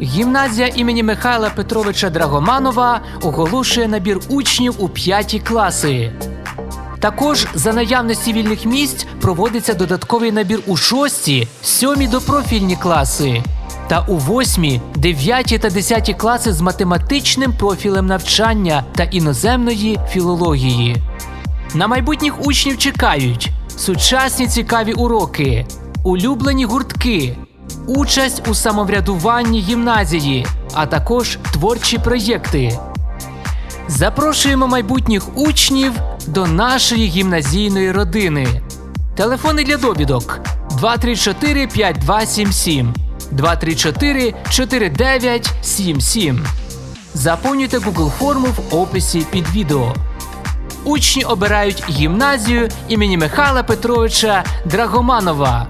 Гімназія імені Михайла Петровича Драгоманова оголошує набір учнів у п'яті класи. Також за наявності вільних місць проводиться додатковий набір у шості, сьомі допрофільні класи та у восьмі, дев'яті та десяті класи з математичним профілем навчання та іноземної філології. На майбутніх учнів чекають сучасні цікаві уроки, улюблені гуртки, участь у самоврядуванні гімназії, а також творчі проєкти. Запрошуємо майбутніх учнів до нашої гімназійної родини. Телефони для довідок 234 5277 234 4977. Заповнюйте Google форму в описі під відео. Учні обирають гімназію імені Михайла Петровича Драгоманова.